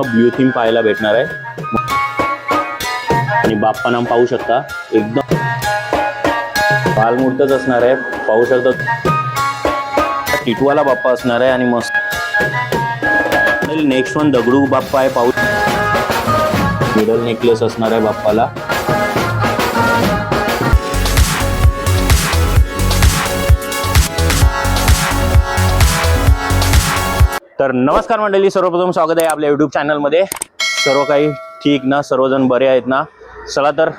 Blue theme पाहायला भेटणार आहे. आणि बाप्पा नाम पाहू शकता. एकदम बालमूर्तच असणार आहे. पाहू शकता. टिटवाला बाप्पा असणार आहे आणि मस्त. नेक्स्ट वन दगडू बाप्पा आहे. पाहू मिडल नेकलेस असणार आहे बाप्पाला. तर नमस्कार मंडळी सर्वप्रथम स्वागत आहे आपल्या युट्यूब चॅनलमध्ये सर्व काही ठीक ना? सर्वजण बरे आहेत ना? चला तर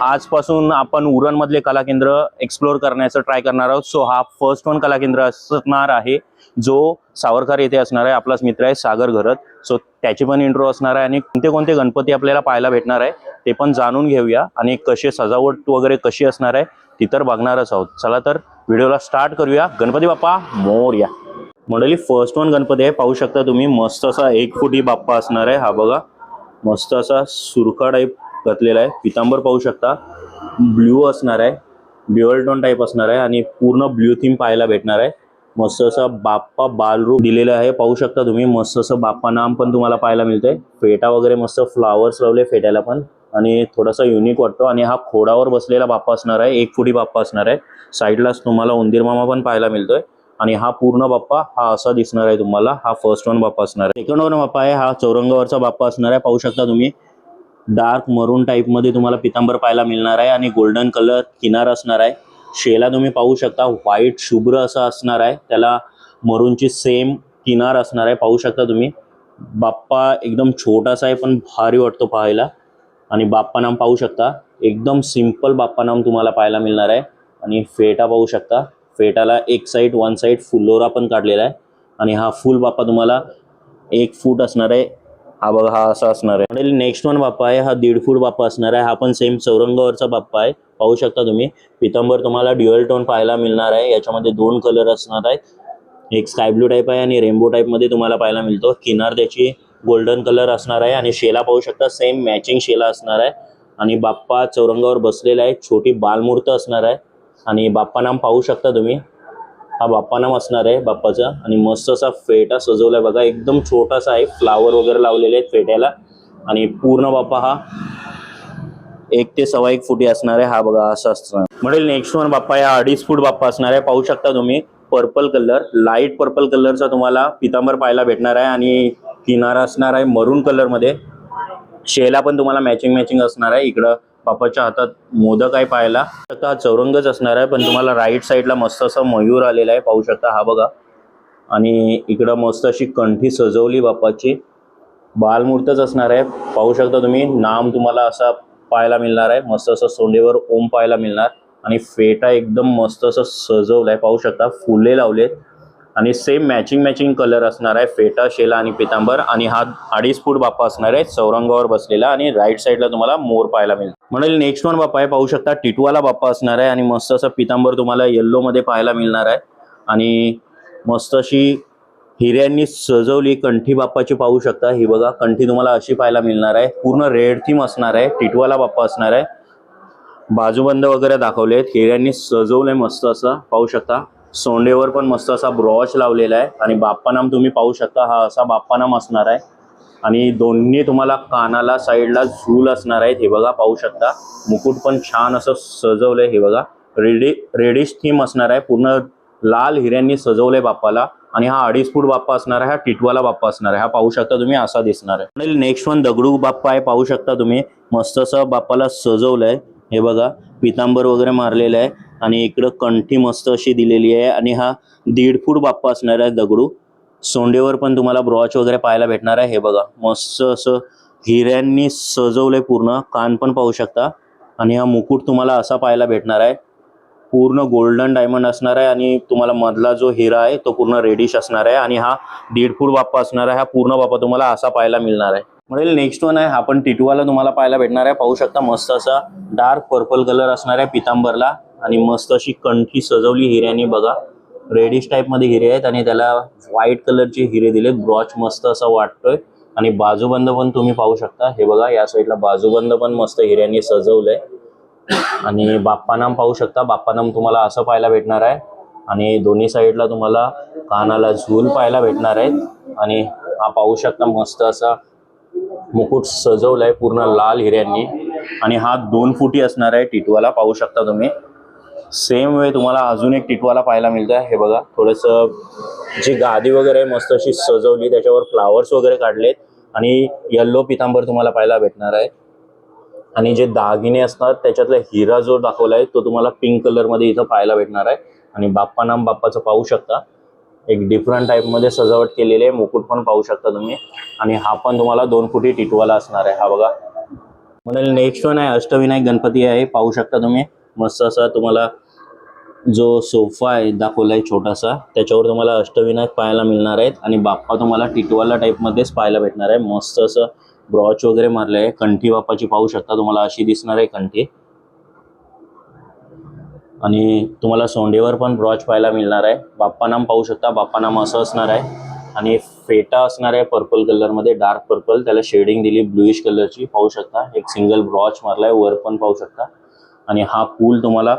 आजपासून आपण उरणमधले कला केंद्र एक्सप्लोअर करण्याचं ट्राय करणार आहोत. सो हा फर्स्ट वन कला केंद्र असणार आहे जो सावरकर येथे असणार आहे आपलाच मित्र आहे सागर घरत. सो त्याची पण इंट्रो असणार आहे आणि कोणते कोणते गणपती आपल्याला पाहायला भेटणार आहे ते पण जाणून घेऊया. आणि कसे सजावट वगैरे कशी असणार आहे ती तर बघणारच आहोत. चला तर व्हिडिओला स्टार्ट करूया. गणपती बाप्पा मोर्या. मंडळी फर्स्ट वन गणपती आहे. पाहू शकता तुम्ही मस्त असा एक फुटी बाप्पा असणार आहे. हा बघा मस्त असा सुरखा टाईप घातलेला आहे. पितांबर पाहू शकता. ब्ल्यू असणार आहे. ब्युअल टोन टाईप असणार आहे. आणि पूर्ण ब्ल्यू थीम पाहायला भेटणार आहे. मस्त असा बाप्पा बालरूप दिलेला आहे. पाहू शकता तुम्ही मस्त असं बाप्पा नाम पण तुम्हाला पाहायला मिळतंय. फेटा वगैरे मस्त फ्लावर्स लावले फेट्याला पण. आणि थोडासा युनिक वाटतो. आणि हा खोडावर बसलेला बाप्पा असणार आहे. एक फुटी बाप्पा असणार आहे. साईडलाच तुम्हाला उंदीर मामा पण पाहायला मिळतोय. आणि हा पूर्ण बाप्पा हा असा दिसणार आहे तुम्हाला. हा फर्स्ट वन बाप्पा असणार आहे. सेकंड वन बाप्पा आहे हा चौरंगावरचा बाप्पा असणार आहे. पाहू शकता तुम्ही डार्क मरून टाईपमध्ये तुम्हाला पितांबर पाहायला मिळणार आहे आणि गोल्डन कलर किनार असणार आहे. शेला तुम्ही पाहू शकता व्हाईट शुभ्र असा असणार आहे. त्याला मरूनची सेम किनार असणार आहे. पाहू शकता तुम्ही बाप्पा एकदम छोटासा आहे पण भारी वाटतो पाहायला. आणि बाप्पा नाम पाहू शकता एकदम सिंपल बाप्पा नाम तुम्हाला पाहायला मिळणार आहे. आणि फेटा पाहू शकता फेटाला एक साईड वन साईड फुलोरा पण काढलेला आहे. आणि हा फुल बाप्पा तुम्हाला एक फूट असणार आहे. हा बघा हा असा असणार आहे. आणि नेक्स्ट वन बाप्पा आहे हा दीड फूट बाप्पा असणार आहे. हा पण सेम चौरंगावरचा बाप्पा आहे. पाहू शकता तुम्ही. पितांबर तुम्हाला ड्युअल टोन पाहायला मिळणार आहे. याच्यामध्ये दोन कलर असणार आहेत. एक स्काय ब्लू टाईप आहे आणि रेनबो टाईपमध्ये तुम्हाला पाहायला मिळतो. किनार त्याची गोल्डन कलर असणार आहे. आणि शेला पाहू शकता सेम मॅचिंग शेला असणार आहे. आणि बाप्पा चौरंगावर बसलेला आहे. छोटी बालमूर्त असणार आहे. आणि बाप्पा नाम पाहू शकता तुम्ही. हा बाप्पा नाम असणार आहे बाप्पाचा. आणि मस्त असा फेटा सजवलाय बघा. एकदम छोटासा आहे. फ्लावर वगैरे लावलेले आहेत फेट्याला. आणि पूर्ण बाप्पा हा एक ते सव्वा एक फुटी असणार आहे. हा बघा असा असणार. म्हणजे नेक्स्ट वन बाप्पा या हा अडीच फूट बाप्पा असणार आहे. पाहू शकता तुम्ही. पर्पल कलर लाइट पर्पल कलरचा तुम्हाला पितांबर पाहायला भेटणार आहे. आणि किनारा असणार आहे मरून कलरमध्ये शेला पण तुम्हाला मॅचिंग मॅचिंग असणार आहे. इकडं बापाच्या हातात मोदक आहे पाहायला. आता हा चौरंगच असणार आहे पण तुम्हाला राईट साईडला मस्त असा मयूर आलेला आहे पाहू शकता हा बघा. आणि इकडं मस्त अशी कंठी सजवली बाप्पाची. बालमूर्तच असणार आहे पाहू शकता तुम्ही. नाम तुम्हाला असा पाहायला मिळणार आहे मस्त असं सोंडेवर ओम पाहायला मिळणार. आणि फेटा एकदम मस्त असं सजवलाय पाहू शकता. फुले लावलेत. आणि सेम मॅचिंग मॅचिंग कलर असणार आहे. फेटा शेला आणि पितांबर. आणि हा अडीच फूट बाप्पा असणार आहे. चौरंगावर बसलेला आणि राईट साईडला तुम्हाला मोर पाहायला मिळेल. म्हणजे नेक्स्ट वन बाप्पा आहे. पाहू शकता टिटवाला बाप्पा असणार आहे. आणि मस्त असं पितांबर तुम्हाला येल्लोमध्ये पाहायला मिळणार आहे. आणि मस्त अशी हिऱ्यांनी सजवली कंठी बाप्पाची पाहू शकता. ही बघा कंठी तुम्हाला अशी पाहायला मिळणार आहे. पूर्ण रेड थीम असणार आहे. टिटवाला बाप्पा असणार आहे. बाजूबंद वगैरे दाखवले आहेत हिऱ्यांनी सजवलंय मस्त असं. पाहू शकता. सोंडेवर पण मस्त असा ब्रॉच लावलेला आहे. आणि बाप्पानाम तुम्ही पाहू शकता हा असा बाप्पानाम असणार आहे. आणि दोन्ही तुम्हाला कानाला साईडला झूल असणार आहेत हे बघा पाहू शकता. मुकुट पण छान असं सजवलंय हे बघा. रेडी रेडिश थीम असणार आहे. पूर्ण लाल हिऱ्यांनी सजवलंय बाप्पाला. आणि हा अडीच फूट बाप्पा असणार आहे हा टिटवाला बाप्पा असणार आहे. हा पाहू शकता तुम्ही असा दिसणार आहे. नेक्स्ट वन दगडू बाप्पा आहे पाहू शकता तुम्ही. मस्त असं बाप्पाला सजवलंय. हे बघा पितांबर वगैरे मारलेलं आहे आणि इकडं कंठी मस्त अशी दिलेली आहे आणि हा दीड फूट बाप्पा असणार आहे दगडू. सोंडेवर पण तुम्हाला ब्रॉच वगैरे पाहायला भेटणार आहे. हे बघा मस्त असं हिऱ्यांनी सजवलंय पूर्ण. कान पण पाहू शकता. आणि हा मुकुट तुम्हाला असा पाहायला भेटणार आहे. पूर्ण गोल्डन डायमंड असणार आहे आणि तुम्हाला मधला जो हिरा आहे तो पूर्ण रेडिश असणार आहे. आणि हा दीड फूट बाप्पा असणार आहे. हा पूर्ण बाप्पा तुम्हाला असा पाहायला मिळणार आहे. म्हणजे नेक्स्ट वन आहे हा पण टिटवाला तुम्हाला पाहायला भेटणार आहे. पाहू शकता मस्त असा डार्क पर्पल कलर असणार आहे पितांबरला. आणि मस्त अशी कंठी सजवली हिऱ्याने बघा. रेडिश टाईपमध्ये हिरे आहेत आणि त्याला व्हाईट कलरचे हिरे दिलेत. ब्रॉच मस्त असा वाटतोय. आणि बाजूबंद पण तुम्ही पाहू शकता. हे बघा या साईडला बाजूबंद पण मस्त हिऱ्याने सजवलंय. आणि बाप्पानाम पाहू शकता. बाप्पानाम तुम्हाला असं पाहायला भेटणार आहे. आणि दोन्ही साईडला तुम्हाला कानाला झूल पाहायला भेटणार आहेत. आणि हा पाहू शकता मस्त असा मुकुट सजवलाय पूर्ण लाल हिऱ्यांनी. आणि हा दोन फुटी असणार आहे टिटवाला पाहू शकता तुम्ही. सेम वे तुम्हाला अजून एक टिटवाला पाहायला मिळतं हे बघा थोडंसं जी गादी वगैरे आहे मस्त अशी सजवली त्याच्यावर फ्लावर्स वगैरे काढलेत. आणि येल्लो पितांबर तुम्हाला पाहायला भेटणार आहे. आणि जे दागिने असतात त्याच्यातला हिरा जो दाखवलाय तो तुम्हाला पिंक कलरमध्ये इथं पाहायला भेटणार आहे. आणि बाप्पा नाम बाप्पाचं पाहू शकता. एक डिफरंट टाईपमध्ये सजावट केलेली आहे. मुकुट पण पाहू शकता तुम्ही. आणि हा पण तुम्हाला दोन फुटी टिटवाला असणार आहे. हा बघा. म्हणजे नेक्स्ट वन आहे. अष्टविनायक गणपती आहे. पाहू शकता तुम्ही. मस्त असा तुम्हाला जो सोफा आहे दाखवलाय छोटासा. त्याच्यावर तुम्हाला अष्टविनायक पाहायला मिळणार आहेत. आणि बाप्पा तुम्हाला टिटवाला टाईपमध्येच पाहायला भेटणार आहे. मस्त असं ब्रॉच वगैरे मारले आहे कंठी बाप्पाची पाहू शकता तुम्हाला. अशी दिसणार आहे कंठी. आणि तुम्हाला सोंडेवर पण ब्रॉच पाहायला मिळणार आहे. बाप्पा नाम पाहू शकता. बाप्पानाम असं असणार आहे. आणि फेटा असणार आहे पर्पल कलरमध्ये डार्क पर्पल त्याला शेडिंग दिली ब्लुईश कलरची पाहू शकता. एक सिंगल ब्रॉच मारलाय वर पण पाहू शकता. आणि हा पूल तुम्हाला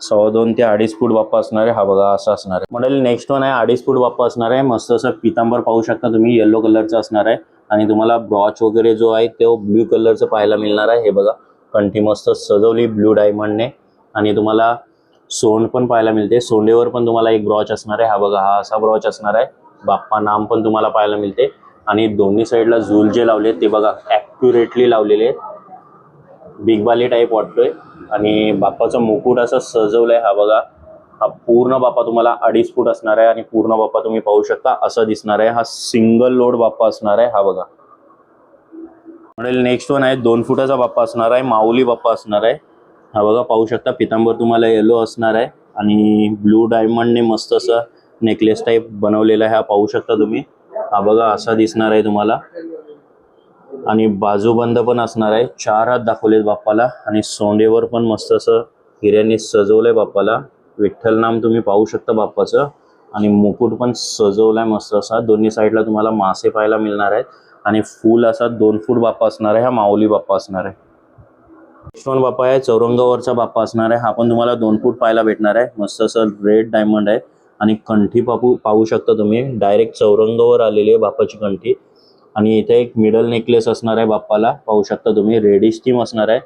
सव्वा दोन ते अडीच फूट बाप्पा असणार आहे. हा बघा असा असणार आहे. मॉडेल नेक्स्ट वन आहे अडीच फूट बाप्पा असणार आहे. मस्त असं पितांबर पाहू शकता तुम्ही. येल्लो कलरचा असणार आहे. आणि तुम्हाला ब्रॉच वगैरे जो आहे तो ब्ल्यू कलरचं पाहायला मिळणार आहे. हे बघा कंठी मस्त सजवली ब्ल्यू डायमंडने आणि तुम्हाला सोंड पण पाहायला मिळते. सोंडेवर पण तुम्हाला एक ब्रॉच असणार आहे. हा बघा हा असा ब्रॉच असणार आहे. बाप्पा नाम पण तुम्हाला पाहायला मिळते. आणि दोन्ही साईडला झूल जे लावले ते बघा ॲक्युरेटली लावलेले आहेत. बिग बाली टाईप वाटतोय. आणि बाप्पाचं मुकुट असं सजवलंय हा बघा. हा पूर्ण बाप्पा तुम्हाला अडीच फूट असणार आहे आणि पूर्ण बाप्पा तुम्ही पाहू शकता असं दिसणार आहे. हा सिंगल लोड बाप्पा असणार आहे हा बघा. म्हणजे नेक्स्ट वन आहे. दोन फुटाचा बाप्पा असणार आहे. माऊली बाप्पा असणार आहे. हा बघा पाहू शकता पितांबर तुम्हाला येलो असणार आहे आणि ब्लू डायमंडने मस्त असं नेकलेस टाईप बनवलेला आहे हा पाहू शकता तुम्ही. हा बघा असा दिसणार आहे तुम्हाला. आणि बाजूबंद पण असणार आहे. चार हात दाखवलेत बाप्पाला आणि सोंडेवर पण मस्त असं हिऱ्याने सजवलंय बाप्पाला. विठ्ठल नाम तुम्ही पाहू शकता बाप्पाचं. आणि मुकुट पण सजवलाय मस्त असा. दोन्ही साईडला तुम्हाला मासे पाहायला मिळणार आहेत. आणि फुल असा दोन फूट बाप्पा असणार आहे. हा माऊली बाप्पा असणार आहे. यशवंत बाप्पा आहे चौरंगावरचा बाप्पा असणार आहे. हा पण तुम्हाला दोन फूट पाहायला भेटणार आहे. मस्त असं रेड डायमंड आहे. आणि कंठी पाहू पाहू शकता तुम्ही. डायरेक्ट चौरंगावर आलेली आहे बाप्पाची कंठी. आणि इथे एक मिडल नेकलेस असणार आहे बाप्पाला. पाहू शकता तुम्ही. रेडिश थीम असणार आहे.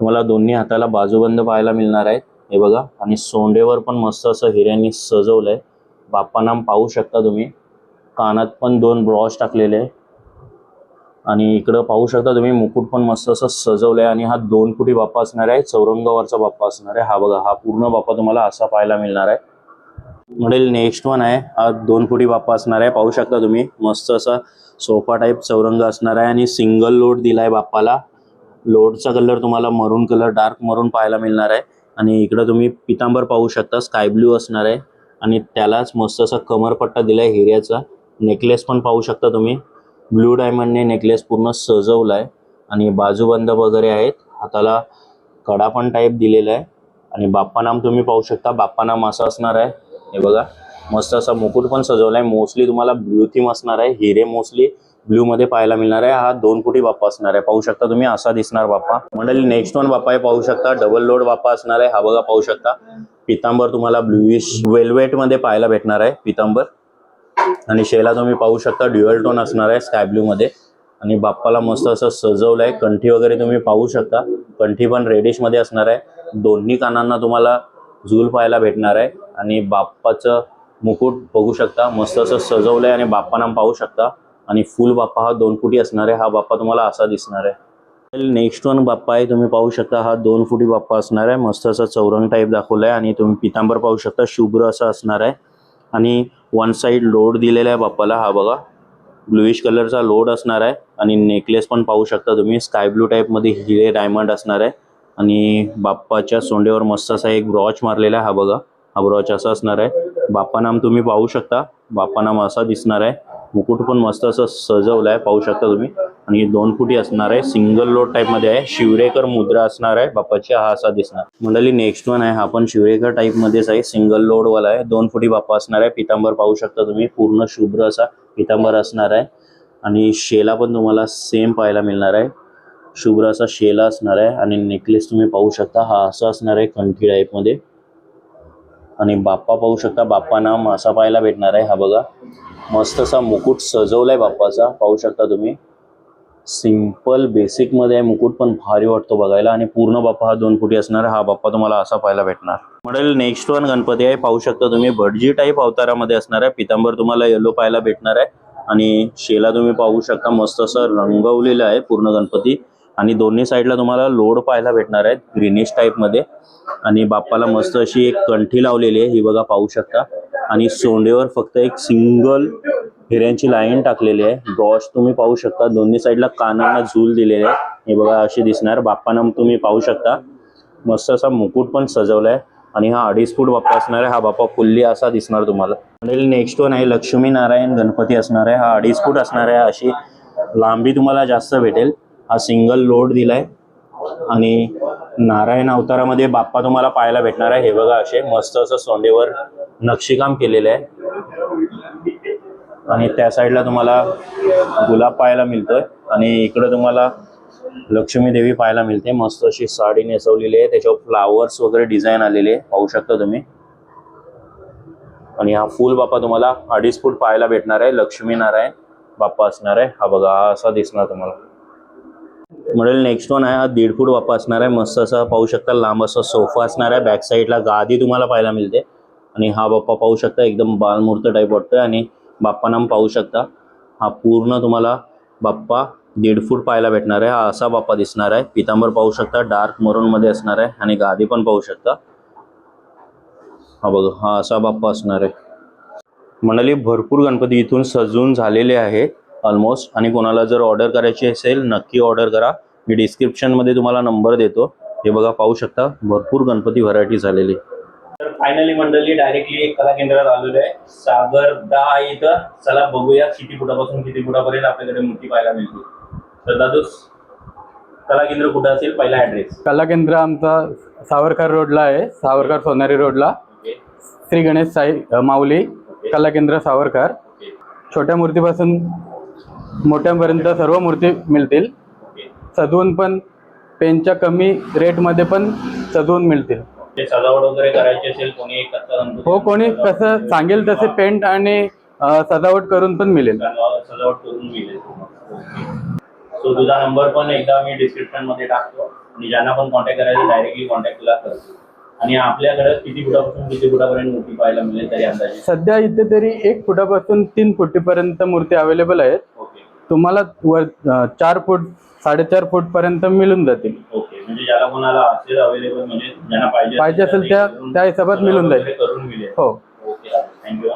तुम्हाला दोन्ही हाताला बाजूबंद पाहायला मिळणार आहेत हे बघा. आणि सोंडेवर पण मस्त असं हिऱ्यांनी सजवलंय. बाप्पा नाम पाहू शकता तुम्ही. कानात पण दोन ब्रॉश टाकलेले आहे. आणि इकडं पाहू शकता तुम्ही मुकुट पण मस्त असं सजवलंय आणि हा दोन फुटी बाप्पा असणार आहे चौरंगावरचा बाप्पा असणार आहे. हा बघा हा पूर्ण बाप्पा तुम्हाला असा पाहायला मिळणार आहे. मॉडेल नेक्स्ट वन आहे. हा दोन फुटी बाप्पा असणार आहे. पाहू शकता तुम्ही मस्त असा सोफा टाईप चौरंग असणार आहे आणि सिंगल लोड दिलाय बाप्पाला. लोडचा कलर तुम्हाला मरून कलर डार्क मरून पाहायला मिळणार आहे. आणि इकडं तुम्ही पितांबर पाहू शकता स्काय ब्ल्यू असणार आहे. आणि त्यालाच मस्त असा कमरपट्टा दिलाय हिऱ्याचा. नेकलेस पण पाहू शकता तुम्ही. ब्लू डायमंडने नेकलेस पूर्ण सजवलाय आणि बाजूबंद वगैरे आहेत. हाताला कडा पण टाईप दिलेला आहे. आणि बाप्पा नाम तुम्ही पाहू शकता. बाप्पा नाम असा असणार आहे. हे बघा मस्त असा मुकुट पण सजवलाय. मोस्टली तुम्हाला ब्ल्यू थीम असणार आहे. हिरे मोस्टली ब्ल्यू मध्ये पाहायला मिळणार आहे. हा दोन फुटी बाप्पा असणार आहे. पाहू शकता तुम्ही असा दिसणार बाप्पा. मंडळी नेक्स्ट वन बाप्पा हे पाहू शकता. डबल लोड बाप्पा असणार आहे. हा बघा पाहू शकता. पितांबर तुम्हाला ब्लूइश वेल्वेटमध्ये पाहायला भेटणार आहे. पितांबर. आणि शेला तुम्ही पाहू शकता ड्युअल टोन असणार आहे स्कायब्ल्यू मध्ये. आणि बाप्पाला मस्त असं सजवलंय. कंठी वगैरे तुम्ही पाहू शकता. कंठी पण रेडिशमध्ये असणार आहे. दोन्ही कानांना तुम्हाला झूल पाहायला भेटणार आहे. आणि बाप्पाचं मुकुट बघू शकता. मस्त असं सजवलंय आणि बाप्पा नाम पाहू शकता. आणि फुल बाप्पा हा दोन फुटी असणार आहे. हा बाप्पा तुम्हाला असा दिसणार आहे. नेक्स्ट वन बाप्पा आहे. तुम्ही पाहू शकता हा दोन फुटी बाप्पा असणार आहे. मस्त असं चौरंग टाईप आहे आणि तुम्ही पितांबर पाहू शकता. शुभ्र असं असणार आहे. आणि वन साइड लोड दिलेला आहे बाप्पाला. हा बघा ब्लुइश कलरचा लोड असणार आहे आणि नेकलेस पण पाहू शकता तुम्ही. स्काय ब्लू टाईपमध्ये हिरे डायमंड असणार आहे. आणि बाप्पाच्या सोंडेवर मस्त असा एक ब्रॉच मारलेला आहे. हा बघा हा ब्रॉच असा असणार आहे. बाप्पा नाम तुम्ही पाहू शकता. बाप्पा नाम असा दिसणार आहे. मुकुट पण मस्त असं सजवलं आहे पाहू शकता तुम्ही. आणि दोन फुटी असणार आहे सिंगल लोड टाईपमध्ये आहे. शिवरेकर मुद्रा असणार आहे बाप्पाची हा असा दिसणार. मंडळी नेक्स्ट वन आहे हा पण शिवरेकर टाईपमध्येच आहे सिंगल लोडवाला आहे. दोन फुटी बाप्पा असणार आहे पितांबर पाहू शकता तुम्ही. पूर्ण शुभ्र असा पितांबर असणार आहे. आणि शेला पण तुम्हाला सेम पाहायला मिळणार आहे. शुभ्र असा शेला असणार आहे. आणि नेकलेस तुम्ही पाहू शकता हा असा असणार आहे कंठी टाईपमध्ये आणि बाप्पा पाहू शकता बाप्पा नाम असा पाहायला भेटणार आहे हा बघा. मस्त असा मुकुट सजवलाय बाप्पाचा. पाहू शकता तुम्ही. सिंपल बेसिकमध्ये आहे मुकुट पण भारी वाटतो बघायला. आणि पूर्ण बाप्पा हा दोन फुटी असणार हा बाप्पा तुम्हाला असा पाहायला भेटणार. मॉडेल नेक्स्ट वन गणपती आहे. पाहू शकता तुम्ही. भटजी टाईप अवतारामध्ये असणार आहे. पितांबर तुम्हाला येलो पाहायला भेटणार आहे. आणि शेला तुम्ही पाहू शकता. मस्त असं रंगवलेलं आहे पूर्ण गणपती. आणि दोन्ही साईडला तुम्हाला लोड पाहायला भेटणार आहेत. ग्रीनिश टाईपमध्ये आणि बाप्पाला मस्त अशी एक कंठी लावलेली आहे. ही बघा पाहू शकता. आणि सोंडेवर फक्त एक सिंगल हिऱ्यांची लाईन टाकलेली आहे. ब्रॉश तुम्ही पाहू शकता. दोन्ही साईडला कानांना झूल दिलेले आहे. हे बघा अशी दिसणार. बाप्पांना तुम्ही पाहू शकता. मस्त असा मुकुट पण सजवलाय आहे. आणि हा अडीच फूट बाप्पा असणार आहे. हा बाप्पा फुल्ली असा दिसणार तुम्हाला. आणि नेक्स्ट वन आहे. लक्ष्मी नारायण गणपती असणार आहे. हा अडीच फूट असणार आहे. अशी लांबी तुम्हाला जास्त भेटेल. हा सिंगल लोड दिलाय. आणि नारायण अवतारामध्ये बाप्पा तुम्हाला पाहायला भेटणार आहे. हे बघा असे मस्त असं सोंडेवर नक्षीकाम केलेलं आहे. आणि त्या साईडला तुम्हाला गुलाब पाहायला मिळतोय. आणि इकडे तुम्हाला लक्ष्मी देवी पाहायला मिळते. मस्त अशी साडी नेसवलेली आहे. त्याच्यावर फ्लावर्स वगैरे डिझाईन आलेले आहे. पाहू शकता तुम्ही. आणि हा फुल बाप्पा तुम्हाला अडीच फूट पाहायला भेटणार आहे. लक्ष्मी नारायण बाप्पा असणार आहे. हा बघा हा असा दिसणार तुम्हाला. मॉडेल नेक्स्ट वन आहे. हा दीड फूट बाप्पा असणार आहे. मस्त असा पाहू शकता लांब असा सोफा असणार आहे. बॅक साईडला गादी तुम्हाला पाहायला मिळते. आणि हा बाप्पा पाहू शकता एकदम बालमूर्त टाईप वाटतोय आणि बाप्पा नाम पाहू शकता. हा पूर्ण तुम्हाला बाप्पा दीड फूट पाहायला भेटणार आहे. हा असा बाप्पा दिसणार आहे. पितांबर पाहू शकता डार्क मरून मध्ये असणार आहे आणि गादी पण पाहू शकता. हा बघा हा असा बाप्पा असणार आहे. म्हणाली भरपूर गणपती इथून सजून झालेले आहे ऑलमोस्ट आणि कोणाला जर ऑर्डर करायची असेल नक्की ऑर्डर करा. मी डिस्क्रिप्शनमध्ये तुम्हाला नंबर देतो. हे बघा पाहू शकता भरपूर गणपती व्हरायटी झालेली. तर फायनली मंडळी डायरेक्टली कला केंद्रात आलेलो आहे. सागर दहा इथं. चला बघूया किती फुटापासून किती फुटापर्यंत आपल्याकडे मूर्ती पाहायला मिळते तर दादूस कला केंद्र कुठं असेल? पहिला ऍड्रेस कला केंद्र आमचा सावरकर रोडला आहे. सावरकर सोनारी रोडला. श्री गणेश साई माऊली कला केंद्र सावरकर. छोट्या मूर्तीपासून मोठ्यापर्यंत सर्व मूर्ती मिळतील. सजवून पण पेनच्या कमी रेटमध्ये पण सजवून मिळतील. ते सजावट वगैरे करायची असेल कोणी हो कोणी कसं सांगेल तसे पेंट आणि सजावट करून पण मिळेल. सजावट करून मिळेल. सो तुझा नंबर पण एकदा मी डिस्क्रिप्शनमध्ये टाकतो आणि ज्यांना पण कॉन्टॅक्ट करायचं डायरेक्टली कॉन्टॅक्ट तुला करतो आणि आपल्याकडे किती फुटापासून किती फुटापर्यंत मूर्ती पाहायला मिळेल तरी अंदाजे? सध्या इथे तरी एक फुटापासून तीन फुटीपर्यंत मूर्ती अवेलेबल आहेत. तुम्हाला वर चार फूट साडेचार फूट पर्यंत मिळून जातील. ओके म्हणजे ज्याला कोणाला असेल अवेलेबल म्हणजे ज्यांना पाहिजे पाहिजे असेल त्या- त्या हिशोबात मिळून जाईल. वगैरे करून मिळेल. हो. Okay thank you